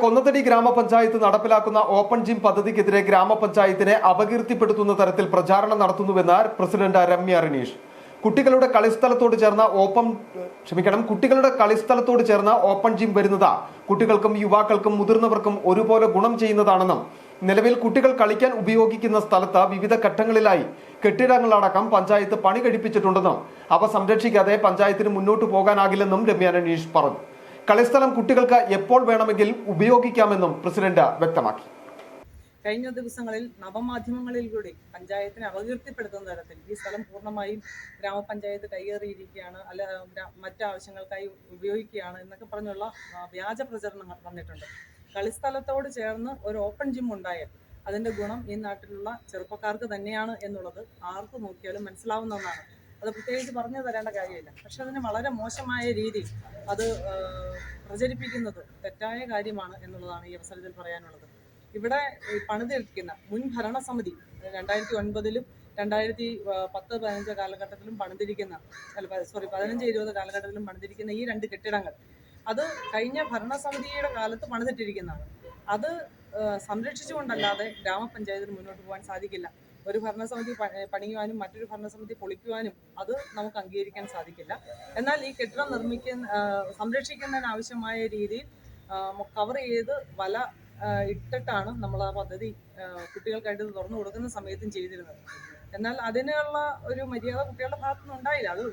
കൊന്നത്തടി ഗ്രാമപഞ്ചായത്ത് നടപ്പിലാക്കുന്ന open gym പദ്ധതിക്കെതിരെ ഗ്രാമപഞ്ചായത്തിനെ അപകീർത്തിപ്പെടുത്തുന്ന തരത്തിൽ പ്രചാരണം നടത്തുന്നുവെന്ന് പ്രസിഡന്റ് രമ്യ റിനീഷ്. കുട്ടികളുടെ കളിസ്ഥലത്തോട് ചേർന്ന ഓപ്പൺ ക്ഷമിക്കണം കുട്ടികളുടെ കളിസ്ഥലത്തോട് ചേർന്ന ഓപ്പൺ ജിം വരുന്നത് കുട്ടികൾക്കും യുവാക്കൾക്കും മുതിർന്നവർക്കും ഒരുപോലെ ഗുണം ചെയ്യുന്നതാണെന്നും നിലവിൽ കുട്ടികൾ കളിക്കാൻ ഉപയോഗിക്കുന്ന സ്ഥലത്ത് വിവിധ ഘട്ടങ്ങളിലായി കെട്ടിടങ്ങളടക്കം പഞ്ചായത്ത് പണി കഴിപ്പിച്ചിട്ടുണ്ടെന്നും അവ സംരക്ഷിക്കാതെ പഞ്ചായത്തിന് മുന്നോട്ട് പോകാനാകില്ലെന്നും രമ്യ രനീഷ് പറഞ്ഞു. കളിസ്ഥലം കുട്ടികൾക്ക് എപ്പോൾ വേണമെങ്കിൽ ഉപയോഗിക്കാമെന്നും പ്രസിഡന്റ് വ്യക്തമാക്കി. കഴിഞ്ഞ ദിവസങ്ങളിൽ നവമാധ്യമങ്ങളിലൂടെ പഞ്ചായത്തിനെ അപകീർത്തിപ്പെടുത്തുന്ന തരത്തിൽ ഈ സ്ഥലം പൂർണമായും ഗ്രാമപഞ്ചായത്ത് കൈയേറിയിരിക്കുകയാണ്. അല്ല മറ്റാവശ്യങ്ങൾക്കായി ഉപയോഗിക്കുകയാണ് എന്നൊക്കെ പറഞ്ഞുള്ള വ്യാജ പ്രചരണങ്ങൾ വന്നിട്ടുണ്ട്. കളിസ്ഥലത്തോട് ചേർന്ന് ഒരു ഓപ്പൺ ജിം ഉണ്ടായാൽ അതിന്റെ ഗുണം ഈ നാട്ടിലുള്ള ചെറുപ്പക്കാർക്ക് തന്നെയാണ് എന്നുള്ളത് ആർക്ക് നോക്കിയാലും മനസ്സിലാവുന്ന ഒന്നാണ്. അത് പ്രത്യേകിച്ച് പറഞ്ഞു തരേണ്ട കാര്യമില്ല. പക്ഷെ അതിന് വളരെ മോശമായ രീതി അത് പ്രചരിപ്പിക്കുന്നത് തെറ്റായ കാര്യമാണ് എന്നുള്ളതാണ് ഈ അവസരത്തിൽ പറയാനുള്ളത്. ഇവിടെ പണിതിരിക്കുന്ന മുൻ ഭരണസമിതി രണ്ടായിരത്തി ഒൻപതിലും രണ്ടായിരത്തി പത്ത് പതിനഞ്ച് കാലഘട്ടത്തിലും പണിതിരിക്കുന്ന അല്ല സോറി പതിനഞ്ച് ഇരുപത് കാലഘട്ടത്തിലും പണിതിരിക്കുന്ന ഈ രണ്ട് കെട്ടിടങ്ങൾ അത് കഴിഞ്ഞ ഭരണസമിതിയുടെ കാലത്ത് പണിതിട്ടിരിക്കുന്നതാണ്. അത് സംരക്ഷിച്ചുകൊണ്ടല്ലാതെ ഗ്രാമപഞ്ചായത്തിന് മുന്നോട്ട് പോകാൻ സാധിക്കില്ല. ഒരു ഭരണസമിതി പണിയുവാനും മറ്റൊരു ഭരണസമിതി പൊളിക്കുവാനും അത് നമുക്ക് അംഗീകരിക്കാൻ സാധിക്കില്ല. എന്നാൽ ഈ കെട്ടിടം നിർമ്മിക്കുന്ന സംരക്ഷിക്കുന്നതിന് ആവശ്യമായ രീതിയിൽ കവർ ചെയ്ത് വല ഇട്ടിട്ടാണ് നമ്മൾ ആ പദ്ധതി കുട്ടികൾക്കായിട്ട് തുറന്നു കൊടുക്കുന്ന സമയത്തും ചെയ്തിരുന്നത്. എന്നാൽ അതിനുള്ള ഒരു മര്യാദ കുട്ടികളുടെ ഭാഗത്തുനിന്ന് ഉണ്ടായില്ല. അത്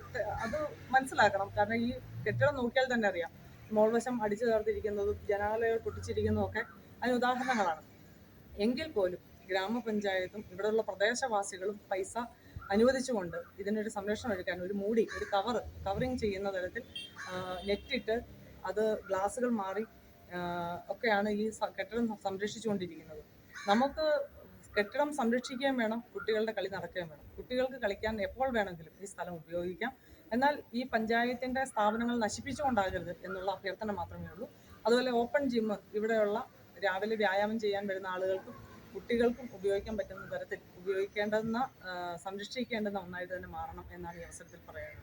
അത് മനസ്സിലാക്കണം. കാരണം ഈ കെട്ടിടം നോക്കിയാൽ തന്നെ അറിയാം. മോൾവശം അടിച്ചു ചേർത്തിരിക്കുന്നതും ജനാലകൾ പൊട്ടിച്ചിരിക്കുന്നതും ഒക്കെ അതിന് ഉദാഹരണങ്ങളാണ്. എങ്കിൽ പോലും ഗ്രാമപഞ്ചായത്തും ഇവിടെയുള്ള പ്രദേശവാസികളും പൈസ അനുവദിച്ചുകൊണ്ട് ഇതിനൊരു സംരക്ഷണം എടുക്കാൻ ഒരു മൂടി ഒരു കവർ കവറിങ് ചെയ്യുന്ന തരത്തിൽ നെറ്റിട്ട് അത് ഗ്ലാസുകൾ മാറി ഒക്കെയാണ് ഈ കെട്ടിടം സംരക്ഷിച്ചുകൊണ്ടിരിക്കുന്നത്. നമുക്ക് കെട്ടിടം സംരക്ഷിക്കുകയും വേണം കുട്ടികളുടെ കളി നടക്കുകയും വേണം. കുട്ടികൾക്ക് കളിക്കാൻ എപ്പോൾ വേണമെങ്കിലും ഈ സ്ഥലം ഉപയോഗിക്കാം. എന്നാൽ ഈ പഞ്ചായത്തിന്റെ സ്ഥാപനങ്ങൾ നശിപ്പിച്ചുകൊണ്ടാകരുത് എന്നുള്ള അഭ്യർത്ഥന മാത്രമേ ഉള്ളൂ. അതുപോലെ ഓപ്പൺ ജിമ്മ് ഇവിടെയുള്ള രാവിലെ വ്യായാമം ചെയ്യാൻ വരുന്ന ആളുകൾക്കും കുട്ടികൾക്കും ഉപയോഗിക്കാൻ പറ്റുന്ന തരത്തിൽ ഉപയോഗിക്കേണ്ടുന്ന സംരക്ഷിക്കേണ്ടുന്ന ഒന്നായിട്ട് തന്നെ മാറണം എന്നാണ് ഈ അവസരത്തിൽ പറയാനുള്ളത്.